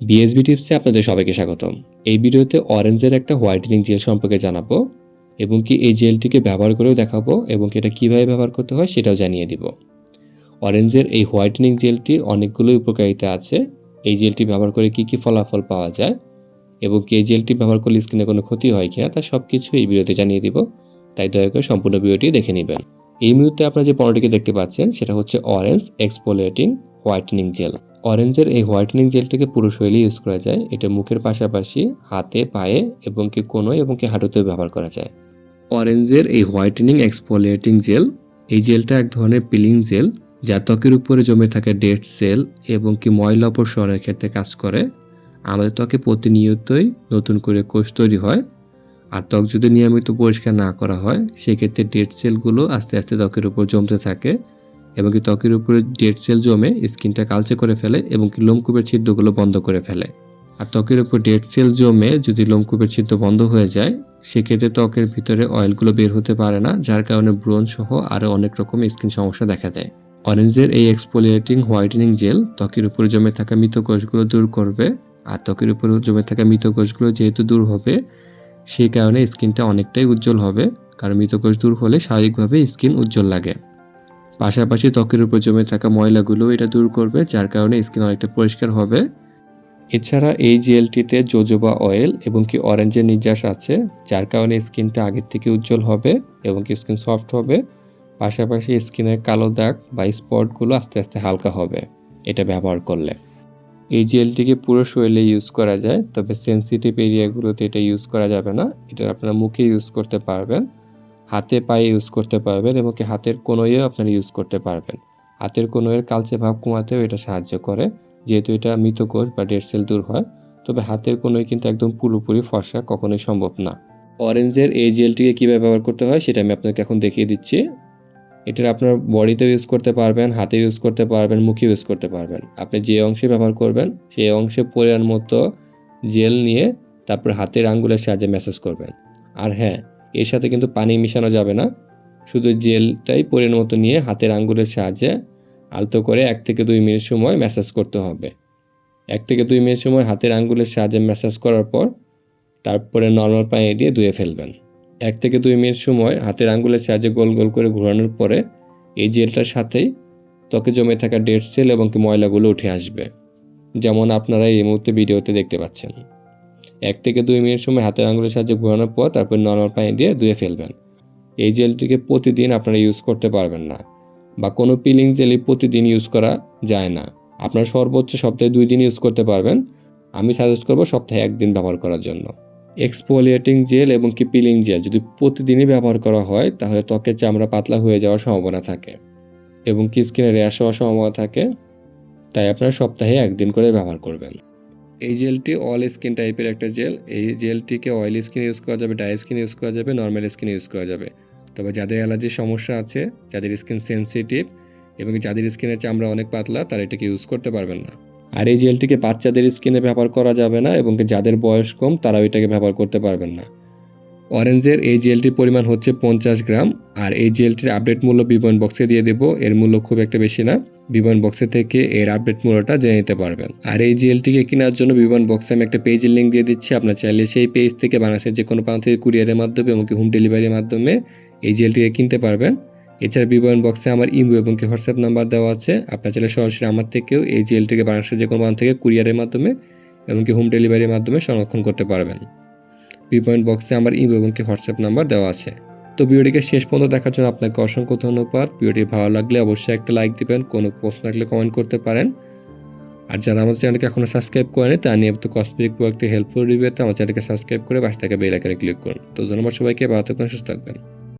BSB টিপসে আপনাদের সবাইকে স্বাগতম। এই ভিডিওতে অরেঞ্জের একটা হোয়াইটেনিং জেল সম্পর্কে জানাব এবং কি এই জেলটিকে ব্যবহার করেও দেখাবো এবং এটা কীভাবে ব্যবহার করতে হয় সেটাও জানিয়ে দিব। অরেঞ্জের এই হোয়াইটেনিং জেলটির অনেকগুলো উপকারিতা আছে। এই জেলটি ব্যবহার করে কি কি ফলাফল পাওয়া যায় এবং কি এই জেলটি ব্যবহার করলে স্কিনে কোনো ক্ষতি হয় কিনা তা সব কিছু এই ভিডিওতে জানিয়ে দিব। তাই দয়া করে সম্পূর্ণ ভিডিওটি দেখে নেবেন। এই মুহূর্তে আপনারা যে পণ্যটিকে দেখতে পাচ্ছেন সেটা হচ্ছে অরেঞ্জ এক্সপোলেটিং হোয়াইটেনিং জেল। অরেঞ্জের এই হোয়াইটেনিং জেলটিকে পুরো শৈলী ইউজ করা যায়। এটা মুখের পাশাপাশি হাতে, পায়ে এবং কি কোনোয় এবং কি হাঁটুতেও ব্যবহার করা যায়। অরেঞ্জের এই হোয়াইটেনিং এক্সপোলিয়েটিং জেল এই জেলটা এক ধরনের পিলিং জেল যা ত্বকের উপরে জমে থাকা ডেড সেল এবং কি ময়লা অপসারণের ক্ষেত্রে কাজ করে। আমাদের ত্বকে প্রতিনিয়তই নতুন করে কোষ তৈরি হয়। আর ত্বক যদি নিয়মিত পরিষ্কার না করা হয়, সেক্ষেত্রে ডেড সেলগুলো আস্তে আস্তে ত্বকের উপর জমতে থাকে। এবং কি ত্বকের উপরে ডেড সেল জমে স্কিনটা কালচে করে ফেলে এবং কি লোমকূপের ছিদ্রগুলো বন্ধ করে ফেলে। আর ত্বকের উপর ডেড সেল জমে যদি লোমকূপের ছিদ্র বন্ধ হয়ে যায়, সেক্ষেত্রে ত্বকের ভিতরে অয়েলগুলো বের হতে পারে না, যার কারণে ব্রণ সহ আরও অনেক রকম স্কিন সমস্যা দেখা দেয়। অরেঞ্জের এই এক্সপোলিয়েটিং হোয়াইটেনিং জেল ত্বকের উপরে জমে থাকা মৃত কোষগুলো দূর করবে। আর ত্বকের উপরে জমে থাকা মৃত কোষগুলো যেহেতু দূর হবে, সেই কারণে স্কিনটা অনেকটাই উজ্জ্বল হবে। কারণ মৃত কোষ দূর হলে স্বাভাবিকভাবে স্কিন উজ্জ্বল লাগে। পাশাপাশি ত্বকের উপর জমে থাকা ময়লাগুলো এটা দূর করবে, যার কারণে স্কিন অনেকটা পরিষ্কার হবে। এছাড়া এই জেলটিতে জোজোবা অয়েল এবং কি অরেঞ্জের নির্যাস আছে, যার কারণে স্কিনটা আগের থেকে উজ্জ্বল হবে এবং কি স্কিন সফট হবে। পাশাপাশি স্কিনের কালো দাগ বা স্পটগুলো আস্তে আস্তে হালকা হবে, এটা ব্যবহার করলে। এই জেলটিকে পুরো শরীরে ইউজ করা যায়, তবে সেন্সিটিভ এরিয়াগুলোতে এটা ইউজ করা যাবে না, এটা আপনারা মুখে ইউজ করতে পারবেন। হাতে পায়ে ইউজ করতে পারবেন এবং কি হাতের কোনোয়েও আপনারা ইউজ করতে পারবেন। হাতের কোনোয়ের কালচে ভাব কমাতেও এটা সাহায্য করে, যেহেতু এটা মৃতকোষ বা ডেড সেল দূর হয়, তবে হাতের কোনোই কিন্তু একদম পুরোপুরি ফর্সা কখনোই সম্ভব না। অরেঞ্জের এই জেলটিকে কীভাবে ব্যবহার করতে হয় সেটা আমি আপনাকে এখন দেখিয়ে দিচ্ছি। এটা আপনার বডিতে ইউজ করতে পারবেন হাতে ইউজ করতে পারবেন মুখে ইউজ করতে পারবেন। আপনি যে অংশে ব্যবহার করবেন, সেই অংশে পরিমাণ মতো জেল নিয়ে তারপর হাতের আঙ্গুলের সাহায্যে ম্যাসেজ করবেন। আর হ্যাঁ এর সাথে কিন্তু পানি মিশানো যাবে না। শুধু জেলটাই পরিমাণ মতো নিয়ে হাতের আঙ্গুলের সাহায্যে আলতো করে এক থেকে দুই মিনিট সময় ম্যাসাজ করতে হবে। এক থেকে দুই মিনিট সময় হাতের আঙ্গুলের সাহায্যে ম্যাসাজ করার পর তারপরে নর্মাল পানি দিয়ে ধুয়ে ফেলবেন। এক থেকে দুই মিনিট সময় হাতের আঙ্গুলের সাহায্যে গোল গোল করে ঘোরানোর পরে এই জেলটার সাথেই ত্বকে জমে থাকা ডেড সেল এবং কি ময়লাগুলো উঠে আসবে। যেমন আপনারা এই মুহূর্তে ভিডিওতে দেখতে পাচ্ছেন। এক থেকে দুই মিনিট সময় হাতের আঙ্গুলের সাহায্যে ঘোরানোর পর তারপর নর্মাল পানি দিয়ে ধুয়ে ফেলবেন। এই জেলটিকে প্রতিদিন আপনারা ইউজ করতে পারবেন না বা কোনো পিলিং জেলই প্রতিদিন ইউজ করা যায় না। আপনার সর্বোচ্চ সপ্তাহে দুই দিন ইউজ করতে পারবেন। আমি সাজেস্ট করব সপ্তাহে একদিন ব্যবহার করার জন্য। এক্সপোলিয়েটিং জেল এবং কি পিলিং জেল যদি প্রতিদিনই ব্যবহার করা হয়, তাহলে ত্বকের চামড়া পাতলা হয়ে যাওয়ার সম্ভাবনা থাকে এবং কি স্কিনে র্যাশ হওয়ার সম্ভাবনা থাকে, তাই আপনারা সপ্তাহে একদিন করে ব্যবহার করবেন। এই জেলটি অল স্কিন টাইপের একটা জেল। এই জেলটিকে অয়েল স্কিন ইউজ করা যাবে ড্রাই স্কিন ইউজ করা যাবে নর্মাল স্কিন ইউজ করা যাবে। তবে যাদের অ্যালার্জির সমস্যা আছে, যাদের স্কিন সেন্সিটিভ এবং যাদের স্কিনের চামড়া অনেক পাতলা, তারা এটাকে ইউজ করতে পারবেন না। আর এই জেলটিকে বাচ্চাদের স্কিনে ব্যবহার করা যাবে না এবং যাদের বয়স কম, তারাও এটাকে ব্যবহার করতে পারবেন না। অরেঞ্জের এই জেলটির পরিমাণ হচ্ছে পঞ্চাশ গ্রাম। আর এই জেলটির আপডেট মূল্য বিবরণ বক্সে দিয়ে দেবো। এর মূল্য খুব একটা বেশি না। বিবরণ বক্সে থেকে এর আপডেট মূল্যটা জেনে নিতে পারবেন। আর এই জেলটিকে কেনার জন্য বিবরণ বক্সে আমি একটা পেজের লিঙ্ক দিয়ে দিচ্ছি। আপনার চাইলে সেই পেজ থেকে বাংলাদেশের যে কোনো প্রান্ত থেকে কুরিয়ারের মাধ্যমে এবং হোম ডেলিভারির মাধ্যমে এই জেলটিকে কিনতে পারবেন। এছাড়া বিবরণ বক্সে আমার ইমো এবং কি হোয়াটসঅ্যাপ নাম্বার দেওয়া আছে। আপনার চাইলে সরাসরি আমার থেকেও এই জেলটিকে বাংলাদেশের যে কোনো প্রান্ত থেকে কুরিয়ারের মাধ্যমে এবং কি হোম ডেলিভারির মাধ্যমে সংরক্ষণ করতে পারবেন। বিপয়েন্ট বক্সে আমার ইমো এবং কি হোয়াটসঅ্যাপ নাম্বার দেওয়া আছে। তো ভিডিওটিকে শেষ পর্যন্ত দেখার জন্য আপনাকে অসংখ্য ধন্যবাদ। ভিডিওটি ভালো লাগলে অবশ্যই একটা লাইক দিবেন, কোনো প্রশ্ন থাকলে কমেন্ট করতে পারেন। আর যারা আমাদের চ্যানেলকে এখনও সাবস্ক্রাইব করেনি, তা নিয়ে তো কসমেটিক প্রোডাক্টের হেল্পফুল রিভিউতে আমার চ্যানেলকে সাবস্ক্রাইব করে পাশে থেকে বেল আইকনে ক্লিক করুন। তো ধন্যবাদ সবাইকে, ভালো থাকবেন, সুস্থ থাকবেন।